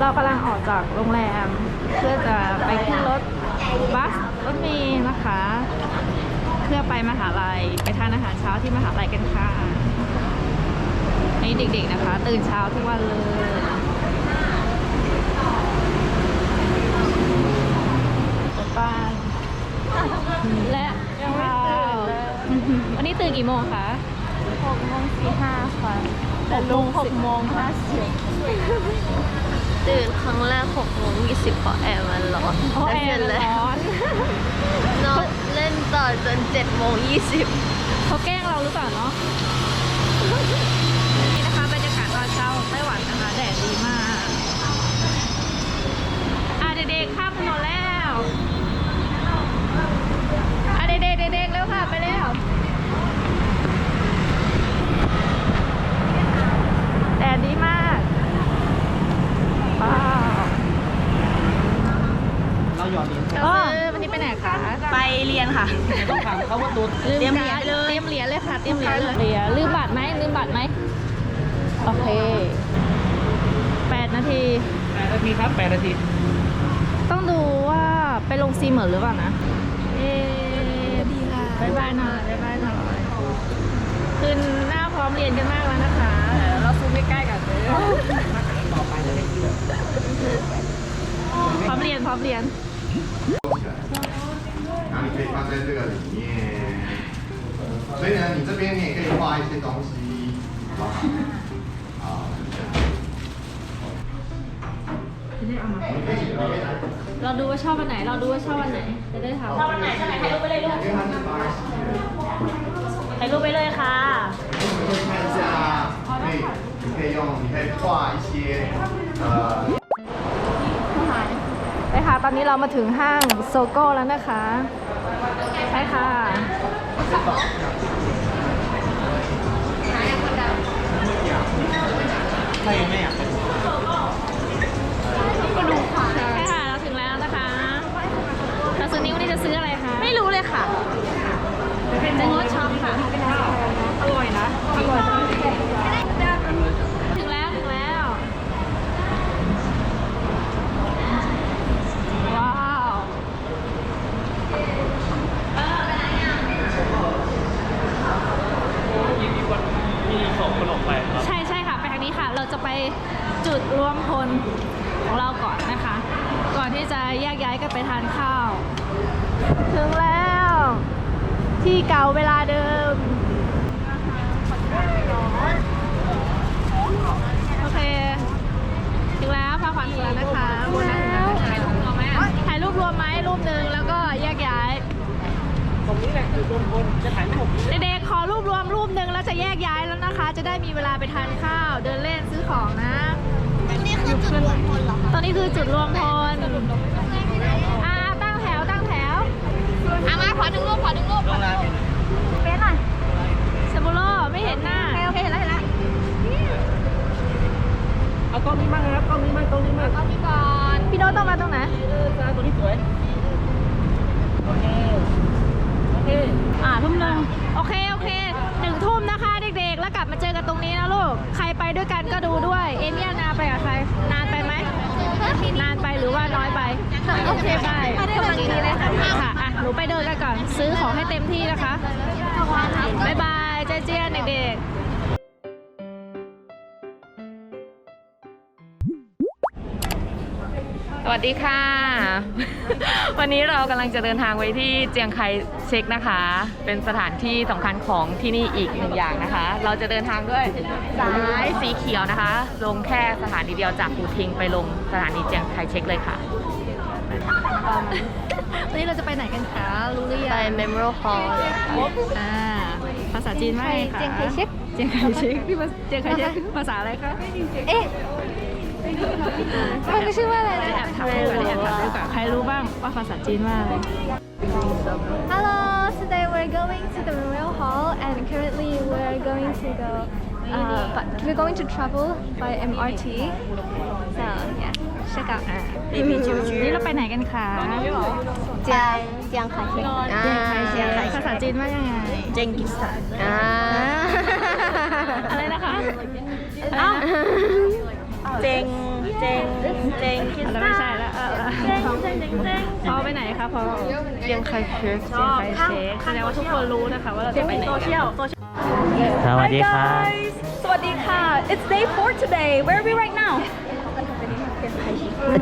เรากำลังออกจากโรงแรม เพื่อจะไปขึ้นรถบัส รถเมล์นะคะ เพื่อไปมหาลัย ไปทานอาหารเช้าที่มหาลัยกันค่ะนี่เด็กๆ นะคะ ตื่นเช้าทุกวันเลยป้าและวันนี้ตื่นกี่โมงคะโมงสี่ห้าค่ะแต่ลงหกโมงห้าสิบ ตื่นครั้งแรกหกโมงยี่สิบเพราะแอร์มันร้อนเพราะแอร์ร้อนนอน เล่นต่อจนเจ็ดโมงยี่สิบเขาแกล้งเราหรือเปล่าเนาะ นี่นะคะบรรยากาศตอนเช้าไต้หวันนะคะ แดดดีมากอเด็กๆข้านแล้วอเด็กๆเด็กๆร็วค่ะ ไปเล็เาว่าตูเตรียมเหรียญเลยเตรียมเหรียญเลยค่ะเตรียมเหรียญเลยเหรียญลืมบัตรไหมลืมบัตรไหมโอเคแปดนาทีแปดนาทีครับแปดนาทีต้องดูว่าไปลงซีเหมือนหรือเปล่านะเอ๊ดีค่ะบ๊ายบายนะบ๊ายบายนะคืนหน้าพร้อมเรียนกันมากแล้วนะคะ เราซูมใกล้ๆกันเลยพร้อมเรียนพร้อมเรียน然后你可以放在这个里面。所以呢，你这边你也可以画一些东西，好好？เราดูว่าชอบวันไหนเราดูว่าชอบวันไหนจะได้ถามชอบวันไหนจะไหนถ่ายรูปไปเลยลูกถ่ายรูปไปเลยค่ะ你可以看ู下，可以，你可以用，你可以画一些，呃。ตอนนี้เรามาถึงห้างโซโก้แล้วนะคะ ใช่ค่ะใ็รไค่ะใช่ค่ะ เราถึงแล้วนะคะเราซื้อนี้วันนี้จะซื้ออะไรคนออกไปครับใช่ใช่ค่ะ ไปทางนี้ค่ะ เราจะไปจุดรวมพลของเราก่อนนะคะ ก่อนที่จะแยกย้ายกันไปทานข้าว ถึงแล้ว ที่เก่าเวลาเดิม โอเค ถึงแล้วพาขวัญถึงแล้วนะคะนีแหละคอรวจะถ่ายรูปเด็กๆขอรูปรวมรูปหนึ่งแล้วจะแยกย้ายแล้วนะคะ จะได้มีเวลาไปทานข้าว เดินเล่นซื้อของนะอนนี้คือจุดรวมพลหรอ ตอนนี้คือจุดรวมพล อ่าตั้งแถวตั้งแถวอามาขอหนึ่งรูปขอหนึ่งรูปขอหนึ่งรูปดูด้วยเอมี่นานไปกับใคร นานไปไหมนานไปหรือว่าน้อยไป โอเคไปกำลังดีเลยค่ะ อ่ะ หนูไปเดินกันก่อนซื้อของให้เต็มที่นะคะบ๊ายบายเจ๊เจียนเด็กๆวัสดีค่ะ วันนี้เรากำลังจะเดินทางไปที่เจียงไคเช็กนะคะ เป็นสถานที่สำคัญของที่นี่อีกหนึ่งอย่างนะคะ เราจะเดินทางด้วย สายสีเขียวนะคะ ลงแค่สถานีเดียวจากปูทิงไปลงสถานีเจียงไคเช็กเลยค่ะวันนี้เราจะไปไหนกันคะรู้หรือยังไป Memorial Hall ภาษาจีนไหมคะเจียงไคเช็กเจียงไคเช็กพี่เจียงไคเช็กภาษาอะไรคะเอ๊ะมันชื่อว่าอะไรนะแอบถามด้วยก่อถามใครรู้บ้างว่าภาษาจีนว่าอะไร Hello today we're going to the r o y a l Hall and currently we're going to go uh, but we're going to travel by MRT so yeah check out นี่เราไปไหนกันคะเจียงเจียงไคเชกเจียงไคภาษาจีนว่ายังไงเจงกิสถานอะไรนะคะเจงเจงเจงคิดแล้วไม่ใช่แล้วเออเจงเจงเจงเจงพอไปไหนคะพอเจียงไคเชกเจียงไคเชกแสดงว่าทุกคนรู้นะคะว่าเราจะไปไหนโซเชียลโซเชียลสวัสดีค่ะสวัสดีค่ะ it's day four today where are we right now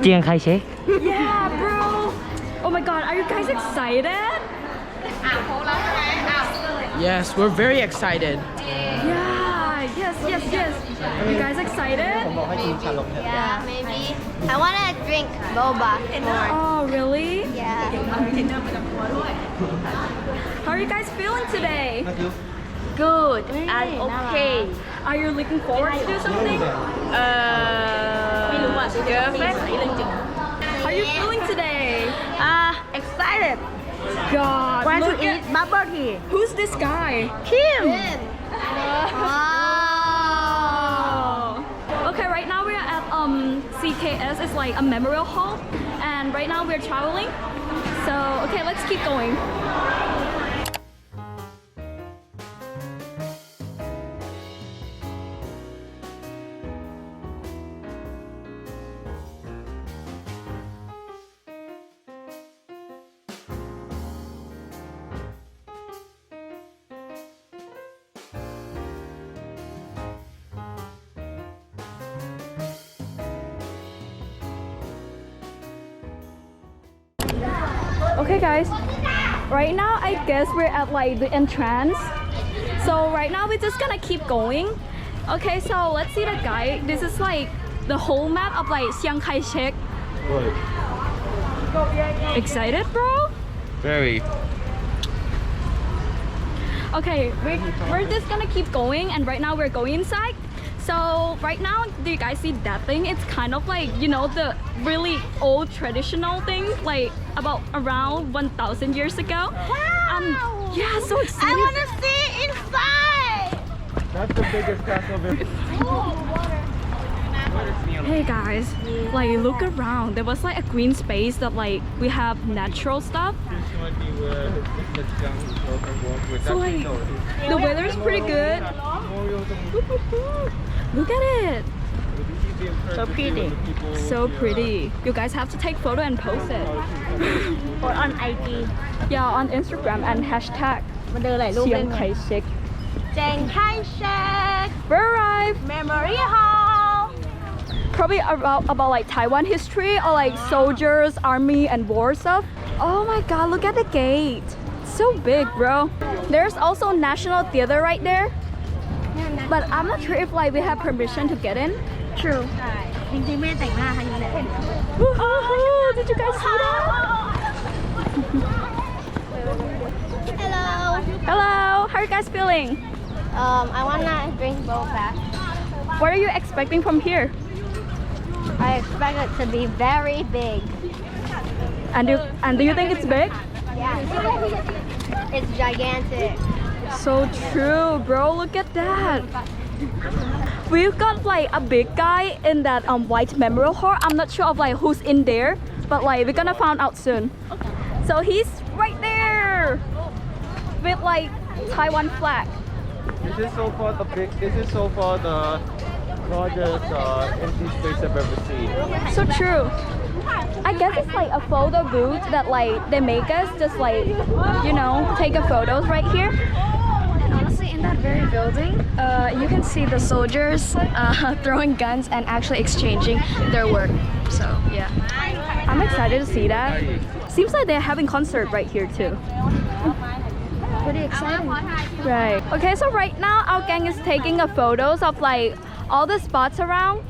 เจียงไคเชก yeah bro oh my god are you guys excited Yes, we're very excited yes, yes. You guys excited? Yeah, maybe. I want to drink boba. more. Oh, really? Yeah. How are you guys feeling today? Good. i Good okay. Are you looking forward to something? Uh, How are you feeling today? Uh, excited. God, Want to eat bubble tea? Who's this guy? Kim. Kim. Uh, oh. Okay, right now we're at um, CKS. It's like a memorial hall. And right now we're traveling. So, okay, let's keep going. Okay guys, right now I guess we're at like the entrance. So right now we're just gonna keep going. Okay, so let's see the guide. This is like the whole map of like Chiang Kai-shek. Excited, bro? Very. Okay, we're, we're just gonna keep going and right now we're going inside. So right now, do you guys see that thing? It's kind of like, you know, the really old traditional thing, like about around 1,000 years ago. Wow! Um, yeah, so excited. I want to see it inside. That's the biggest castle. oh, hey guys, like look around. There was like a green space that like we have natural stuff. So like the weather is pretty good. Look at it. So pretty. So pretty. You guys have to take photo and post it. or on IG. Yeah, on Instagram and hashtag We arrived. Memory Hall. Probably about about like Taiwan history or like soldiers, army, and war stuff. Oh my god! Look at the gate. so big, bro. There's also National Theater right there. But I'm not sure if like we have permission to get in. True. จริงๆไม่ได้แต่งหน้าค่ะอยู่แหละ Oh, did you guys see that? Hello. Hello, how are you guys feeling? Um, I wanna drink back. What are you expecting from here? I expect it to be very big. And do and do you think it's big? Yeah. It's gigantic. So true, bro. Look at that. We've got like a big guy in that um, white memorial hall. I'm not sure of like who's in there, but like we're gonna find out soon. Okay. So he's right there with like Taiwan flag. This is so far the big, this is so far the largest uh, empty space I've ever seen. So true. I guess it's like a photo booth that like they make us just like you know take a photos right here that very building, uh, you can see the soldiers uh, throwing guns and actually exchanging their work. So yeah, I'm excited to see that. Seems like they're having concert right here too. Pretty exciting. Right. Okay, so right now our gang is taking a photos of like all the spots around.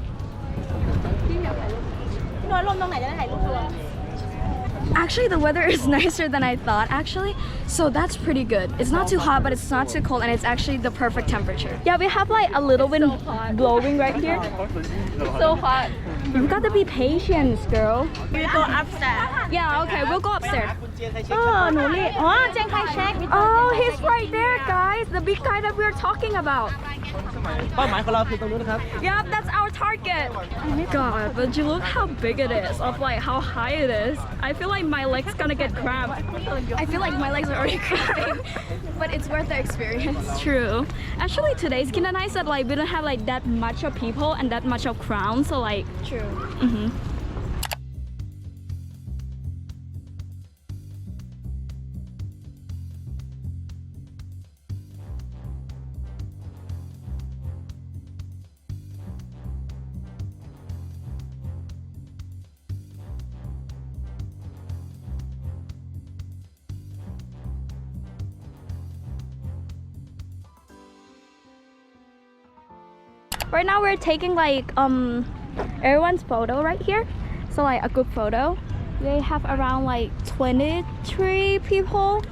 Actually, the weather is nicer than I thought, actually. So that's pretty good. It's not too hot, but it's not too cold, and it's actually the perfect temperature. Yeah, we have like a little wind so blowing right here. It's so hot. You've got to be patient, girl. We go upstairs. Yeah, okay, we'll go upstairs. Oh, no, oh, Chiang Kai-shek. Oh, he's right there, guys. The big guy that we are talking about. Yeah, that's our target. Oh my god, but you look how big it is, of like how high it is. I feel like my legs gonna get cramped. I feel like my legs are already cramping, but it's worth the experience. True. Actually, today's kinda nice that like we don't have like that much of people and that much of crowd, so like. True. Mm -hmm. Right now we're taking like um everyone's photo right here. So like a group photo. They have around like 23 people.